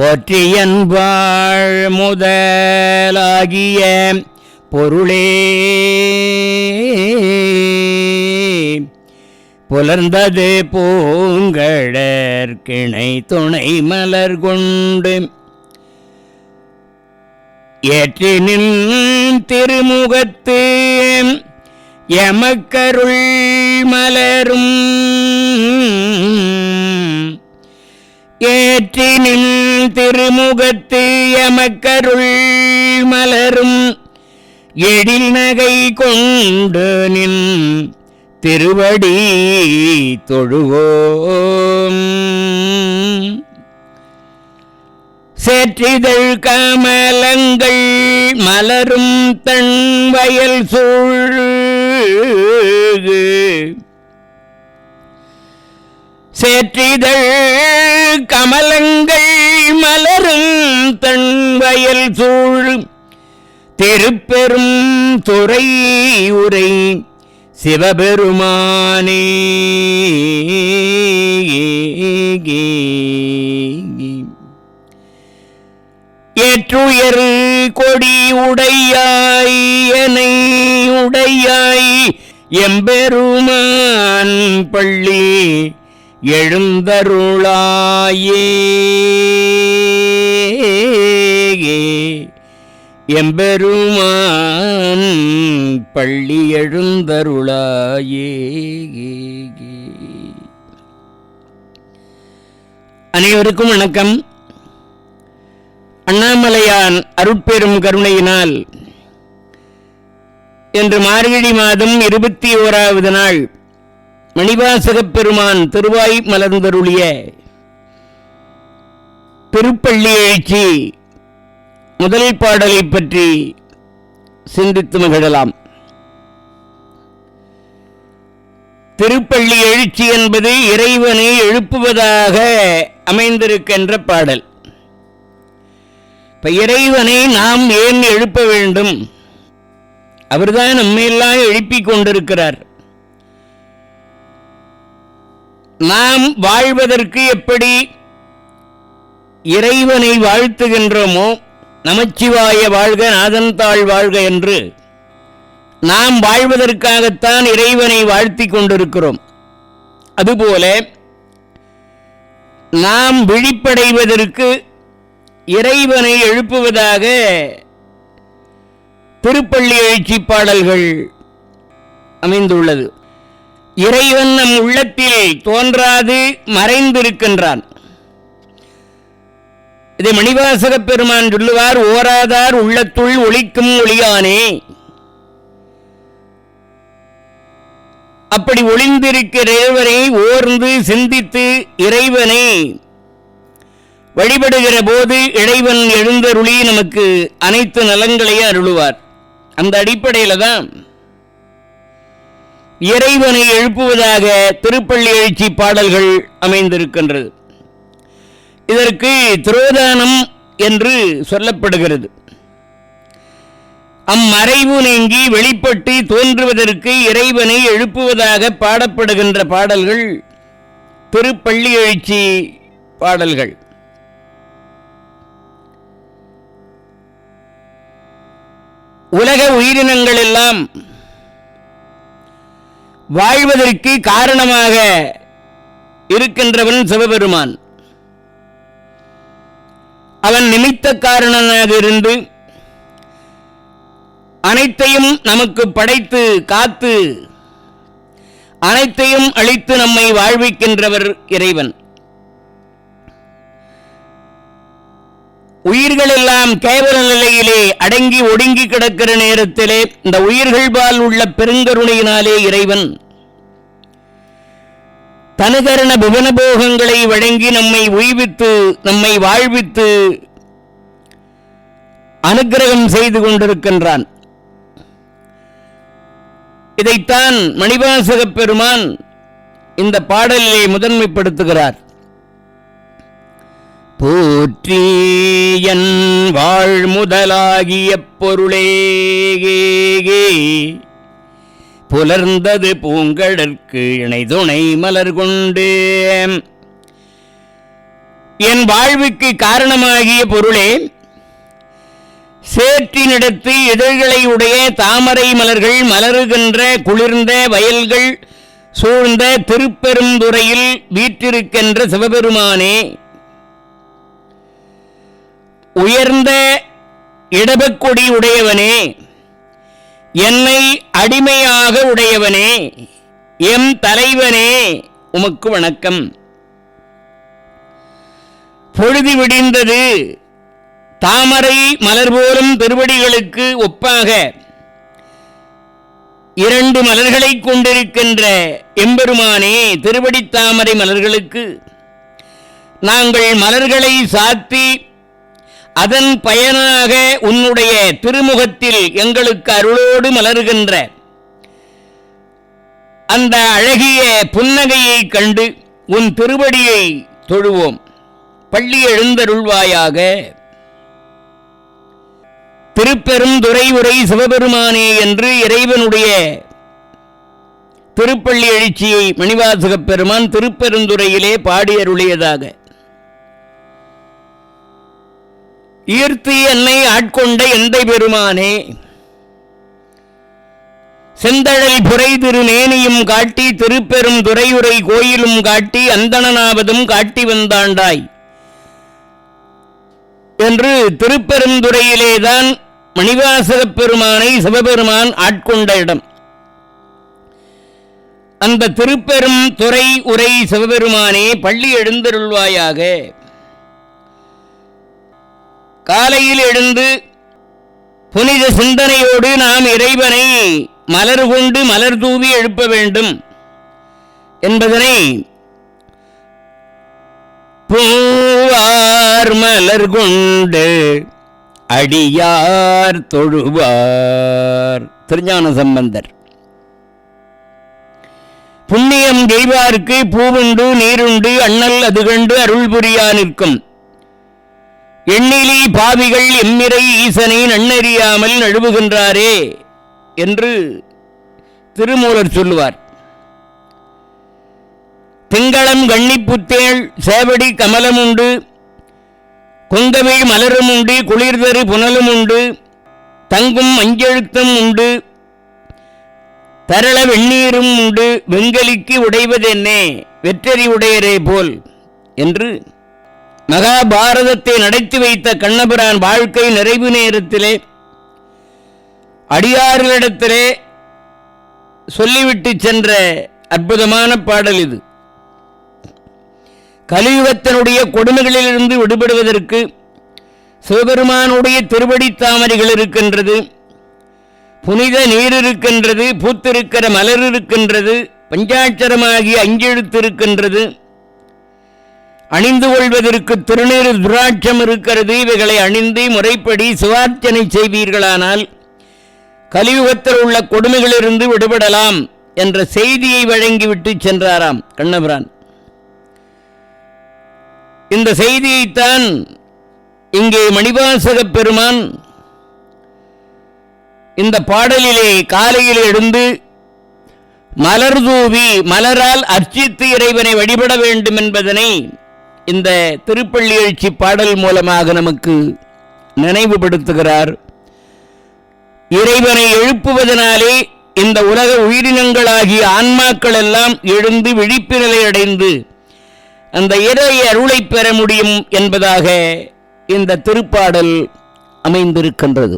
போற்றியன்பாள் முதலாகிய பொருளே. புலர்ந்தது பூங்கழற் கிணை துணை மலர் கொண்டு ஏற்றினின் திருமுகத்து. எமக்கருள் மலரும் ஏற்றினில் திருமுகத்து எமக்கருள் மலரும். எழில் நகை கொண்டு நின் திருவடி தொழுவோம். சேற்றிதழ் கமலங்கள் மலரும் தன் வயல் சூழ் சேற்றிதழ் கமலங்கள் மலரும் தன்வயல் சூழ் திருப்பெரும் துறை உரை சிவபெருமானே. ஏற்றுயர் கொடி உடையாய் எனை உடையாய் எம்பெருமான் பள்ளி எழுந்தருளாயே. எம்பெருமான் பள்ளி எழுந்தருளாயே. அனைவருக்கும் வணக்கம். அண்ணாமலையான் அருட்பெரும் கருணையினால் என்று மார்கழி மாதம் இருபத்தி ஓராவது நாள் மணிவாசகப் பெருமான் திருவாய் மலர்ந்தருளிய திருப்பள்ளி எழுச்சி முதல் பாடலை பற்றி சிந்தித்து மகிழலாம். திருப்பள்ளி எழுச்சி என்பது இறைவனை எழுப்புவதாக அமைந்திருக்கின்ற பாடல். இப்ப இறைவனை நாம் ஏன் எழுப்ப வேண்டும்? அவர்தான் நம்மையெல்லாம் எழுப்பிக் கொண்டிருக்கிறார். நாம் வாழ்வதற்கு எப்படி இறைவனை வாழ்த்துகின்றோமோ நமச்சிவாய வாழ்க நாதன் தாழ் வாழ்க என்று நாம் வாழ்வதற்காகத்தான் இறைவனை வாழ்த்திக் கொண்டிருக்கிறோம். அதுபோல நாம் விழிப்படைவதற்கு இறைவனை எழுப்புவதாக திருப்பள்ளி எழுச்சி பாடல்கள் அமைந்துள்ளது. இறைவன் நம் உள்ளத்தில் தோன்றாது மறைந்திருக்கின்றான். இதை மணிவாசக பெருமான் சொல்லுவார் ஓராதார் உள்ளத்துள் ஒளிக்கும் ஒளியானே. அப்படி ஒளிந்திருக்கிற இறைவனை ஓர்ந்து சிந்தித்து இறைவனை வழிபடுகிற போது இறைவன் எழுந்தருளி நமக்கு அனைத்து நலங்களையும் அருளுவார். அந்த அடிப்படையில் தான் இறைவனை எழுப்புவதாக திருப்பள்ளி எழுச்சி பாடல்கள் அமைந்திருக்கின்றது. இதற்கு திரோதானம் என்று சொல்லப்படுகிறது. அம்மறைவு நீங்கி வெளிப்பட்டு தோன்றுவதற்கு இறைவனை எழுப்புவதாக பாடப்படுகின்ற பாடல்கள் திருப்பள்ளி எழுச்சி பாடல்கள். உலக உயிரினங்கள் எல்லாம் வாழ்வதற்கு காரணமாக இருக்கின்றவன் சிவபெருமான். அவன் நிமித்த காரணனாக இருந்து அனைத்தையும் நமக்கு படைத்து காத்து அனைத்தையும் அழித்து நம்மை வாழ்விக்கின்றவர் இறைவன். உயிர்கள் எல்லாம் கேவல நிலையிலே அடங்கி ஒடுங்கி கிடக்கிற நேரத்திலே இந்த உயிர்கள் பால் உள்ள பெருங்கருணையினாலே இறைவன். தனுகரண புவனபோகங்களை வழங்கி நம்மை உய்வித்து நம்மை வாழ்வித்து அனுக்கிரகம் செய்து கொண்டிருக்கின்றான். இதைத்தான் மணிவாசக பெருமான் இந்த பாடலிலே முதன்மைப்படுத்துகிறார். போற்றி என் வாழ் முதலாகிய பொருளே புலர்ந்தது பூங்கடற்கு இணைதுணை மலர் கொண்டு என் வாழ்வுக்கு காரணமாகிய பொருளே சேற்றினிடத்து இதழ்களை உடைய தாமரை மலர்கள் மலருகின்ற குளிர்ந்த வயல்கள் சூழ்ந்த திருப்பெருந்துறையில் வீற்றிருக்கின்ற சிவபெருமானே உயர்ந்த இடபக்கொடி உடையவனே என்னை அடிமையாக உடையவனே எம் தலைவனே உமக்கு வணக்கம். பொழுது விடிந்தது தாமரை மலர் போலும் திருவடிகளுக்கு ஒப்பாக இரண்டு மலர்களை கொண்டிருக்கின்ற எம்பெருமானே திருவடி தாமரை மலர்களுக்கு நாங்கள் மலர்களை சாத்தி அதன் பயனாக உன்னுடைய திருமுகத்தில் எங்களுக்கு அருளோடு மலர்கின்ற அந்த அழகிய புன்னகையைக் கண்டு உன் திருவடியை தொழுவோம். பள்ளி எழுந்தருள்வாயாக. திருப்பெரும் துறை உரை சிவபெருமானே என்று இறைவனுடைய திருப்பள்ளி எழுச்சியை மணிவாசகப் பெருமான் திருப்பெருந்துறையிலே பாடியருளியதாக. ஈர்த்து என்னை ஆட்கொண்ட எந்தை பெருமானே செந்தழல் புரை திருநேனியும் காட்டி திருப்பெரும் துறையுரை கோயிலும் காட்டி அந்தணனாவதும் காட்டி வந்தாண்டாய். என்று திருப்பெருந்துறையிலேதான் மணிவாசக பெருமானை சிவபெருமான் ஆட்கொண்ட இடம். அந்த திருப்பெரும் துறை உரை சிவபெருமானே பள்ளி எழுந்தருள்வாயாக. காலையில் எழுந்து புனித சிந்தனையோடு நாம் இறைவனை மலர் கொண்டு மலர் தூவி எழுப்ப வேண்டும் என்பதனை பூவார் மலர் கொண்டு அடியார் தொழுவார். திருஞான சம்பந்தர். புண்ணியம் தெய்வார்க்கு பூவுண்டு நீருண்டு அண்ணல் அது கண்டு அருள் புரியா நிற்கும். எண்ணிலி பாவிகள் எம்மிரை ஈசனை நன்னறியாமல் நழுவுகின்றாரே என்று திருமூலர் சொல்லுவார். திங்களம் கண்ணிப்புத்தேள் சேவடி கமலம் உண்டு கொங்கவை மலரும் உண்டு குளிர்தரு புனலும் உண்டு தங்கும் மஞ்செழுத்தம் உண்டு தரள வெந்நீரும் உண்டு வெங்கலிக்கு உடைவதென்னே வெற்றறி உடையரே போல் என்று மகாபாரதத்தை நடத்தி வைத்த கண்ணபிரான் வாழ்க்கை நிறைவு நேரத்திலே அடியார்களிடத்திலே சொல்லிவிட்டு சென்ற அற்புதமான பாடல் இது. கலியுகத்தினுடைய கொடுமைகளிலிருந்து விடுபடுவதற்கு சிவபெருமானுடைய திருவடி தாமரைகள் இருக்கின்றது புனித நீர் இருக்கின்றது பூத்திருக்கிற மலர் இருக்கின்றது பஞ்சாட்சரமாகிய அஞ்செழுத்து இருக்கின்றது. அணிந்து கொள்வதற்கு திருநீர் துராட்சம் இருக்கிறது. இவைகளை அணிந்து முறைப்படி சிவார்ச்சனை செய்வீர்களானால் கலியுகத்தில் உள்ள கொடுமைகளிலிருந்து விடுபடலாம் என்ற செய்தியை வழங்கிவிட்டு சென்றாராம் கண்ணபிரான். இந்த செய்தியைத்தான் இங்கே மணிவாசக பெருமான் இந்த பாடலிலே காலையில் எழுந்து மலர் தூவி மலரால் அர்ச்சித்து இறைவனை வழிபட வேண்டும் என்பதனை இந்த திருப்பள்ளி எழுச்சி பாடல் மூலமாக நமக்கு நினைவுபடுத்துகிறார். இறைவனை எழுப்புவதனாலே இந்த உலக உயிரினங்களாகிய ஆன்மாக்கள் எல்லாம் எழுந்து விழிப்பு நிலை அடைந்து அந்த இறை அருளை பெற முடியும் என்பதாக இந்த திருப்பாடல் அமைந்திருக்கின்றது.